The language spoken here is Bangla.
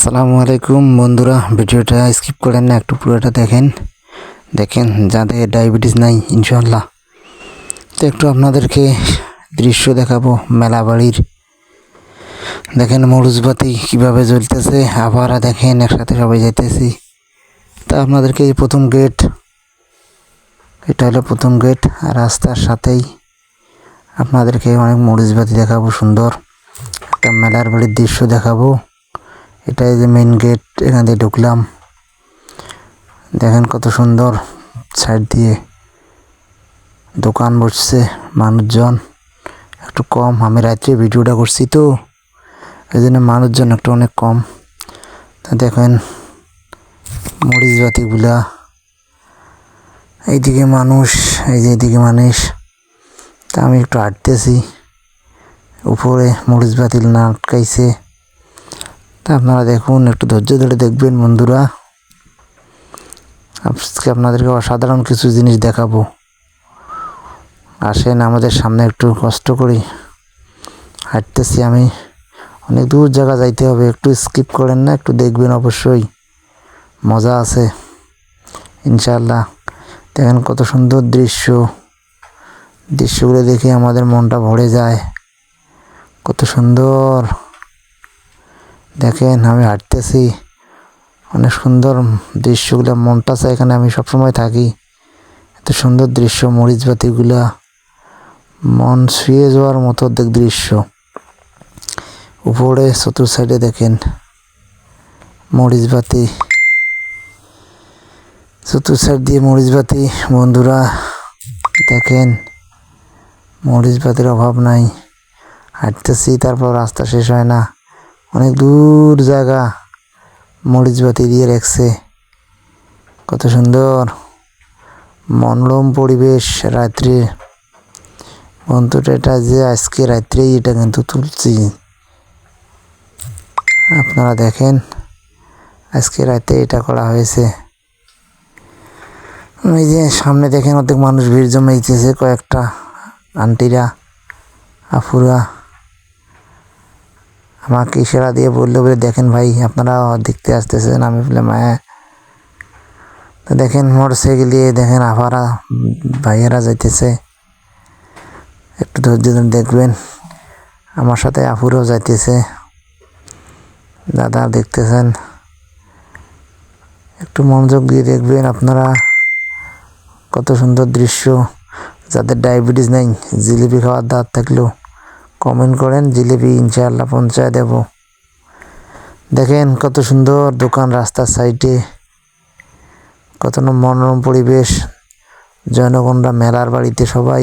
আসসালামু আলাইকুম বন্ধুরা, ভিডিওটা স্কিপ করেন না, একটু পুরোটা দেখেন। দেখেন, যাদের ডায়াবেটিস নাই ইনশাল্লাহ তো একটু আপনাদেরকে দৃশ্য দেখাবো, মেলা বাড়ির। দেখেন মরুজবাতি কীভাবে জ্বলতেছে আবার দেখেন, একসাথে সবাই যাইতেছি। তা আপনাদেরকে এই প্রথম গেট এটা হলো প্রথম গেট আর রাস্তার সাথেই আপনাদেরকে অনেক মরিচবাতি দেখাবো, সুন্দর। একটা মেলার বাড়ির দৃশ্য দেখাবো। এটাই যে মেইন গেট এখান দিয়ে ঢুকলাম। দেখেন কত সুন্দর সাইড দিয়ে দোকান বসছে মানুষজন। একটু কম, আমি রাত্রে ভিডিওটা করছি তো এই জন্য মানুষজন একটু অনেক কম। তা দেখেন, মরিচ বাতিগুলা এইদিকে মানুষ, এই যে এইদিকে মানুষ। তা আমি একটু হাঁটতেছি, উপরে মরিচ বাতিল না আটকাইছে। তা আপনারা দেখুন, একটু ধৈর্য ধরে দেখবেন বন্ধুরা। আজকে আপনাদেরকে অসাধারণ কিছু জিনিস দেখাবো। আসেন, আমাদের সামনে একটু কষ্ট করি। হাঁটতেছি আমি। অনেক দূর জায়গা যাইতে হবে, একটু স্কিপ করেন না, একটু দেখবেন অবশ্যই। মজা আছে। ইনশাল্লাহ দেখেন কত সুন্দর দৃশ্য। দৃশ্যগুলো দেখে আমাদের মনটা ভরে যায়। কত সুন্দর। দেখেন, আমি হাঁটতেছি। অনেক সুন্দর দৃশ্যগুলো মনটা চায় এখানে, আমি সবসময় থাকি। এত সুন্দর দৃশ্য, মরিচ বাতিগুলা। মন শুয়ে যাওয়ার মতো দেখ দৃশ্য। উপরে, চতুর সাইডে দেখেন, মরিচ বাতি। চতুর সাইড দিয়ে মরিচ বাতি, বন্ধুরা, দেখেন, মরিচ বাতির অভাব নাই। হাঁটতেছি, তারপর রাস্তা শেষ হয় না। অনেক দূর জায়গা। মরিচ বাতি দিয়ে রাখছে। কত সুন্দর। মনোরম পরিবেশ রাত্রে। বন্ধুটা এটা যে আজকে রাত্রেই এটা কিন্তু তুলছি। আপনারা দেখেন, আজকে রাতে এটা করা হয়েছে। এই যে সামনে দেখেন অর্ধেক মানুষ ভিড় জমাইতেছে, কয়েকটা আন্টিরা আফুরা আমাকে ইশারা দিয়ে বলল, বলে দেখেন ভাই, আপনারা দেখতে আসতেছেন। আমি বললাম হ্যাঁ। তো দেখেন মোটর সাইকেল দিয়ে দেখেন আফারা ভাইয়েরা যাইতেছে। একটু ধৈর্য ধরে দেখবেন। আমার সাথে আফুরাও যাইতেছে। দাদা দেখতেছেন। একটু মনোযোগ দিয়ে দেখবেন আপনারা। কত সুন্দর দৃশ্য। যাদের ডায়াবেটিস নেই, জিলিপি খাওয়ার দাঁত থাকলেও কমেন্ট করেন, জিলিপি ইনশাআল্লাহ পৌঁছায় দেব। দেখেন কত সুন্দর দোকান রাস্তার সাইডে। কত মনোরম পরিবেশ। জনগণরা মেলার বাড়িতে সবাই